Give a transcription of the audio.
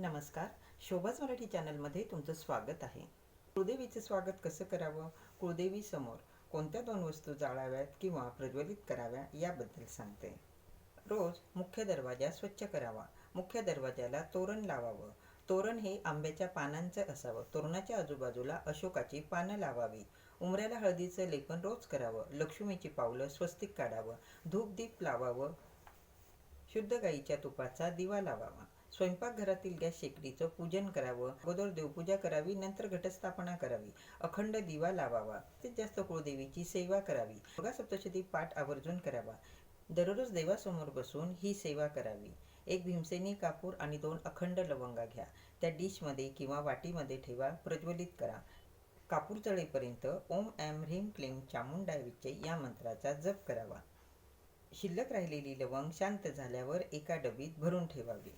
नमस्कार. शोभाच मराठी चॅनलमध्ये तुमचं स्वागत आहे. कुळदेवीचं स्वागत कसं करावं? कुळदेवीसमोर कोणत्या दोन वस्तू जाळाव्यात किंवा प्रज्वलित कराव्या याबद्दल सांगते. रोज मुख्य दरवाजा स्वच्छ करावा. मुख्य दरवाजाला तोरण लावावं. तोरण हे आंब्याच्या पानांचं असावं. तोरणाच्या आजूबाजूला अशोकाची पानं लावावी. उमऱ्याला हळदीचं लेपन रोज करावं. लक्ष्मीची पावलं स्वस्तिक काढावं. धूपदीप लावावं. शुद्ध गाईच्या तुपाचा दिवा लावावा. स्वयंपाकघरातील गॅस शेगडीचं पूजन करावं अगोदर देवपूजा करावी नंतर घटस्थापना करावी अखंड दिवा लावावा जास्तीत जास्त कुळदेवीची सेवा करावी. दुर्गा सप्तशती पाठ आवर्जून करावा. दररोज देवासमोर बसून ही सेवा करावी. एक भीमसेनी कापूर आणि दोन अखंड लवंगा घ्या. त्या डिशमध्ये किंवा वाटीमध्ये ठेवा प्रज्वलित करा. कापूर जळेपर्यंत ओम ॲम ह्रीम क्लीम चामुंडाय विच्चे या मंत्राचा जप करावा. शिल्लक राहिलेली लवंग शांत झाल्यावर एका डबीत भरून ठेवावी.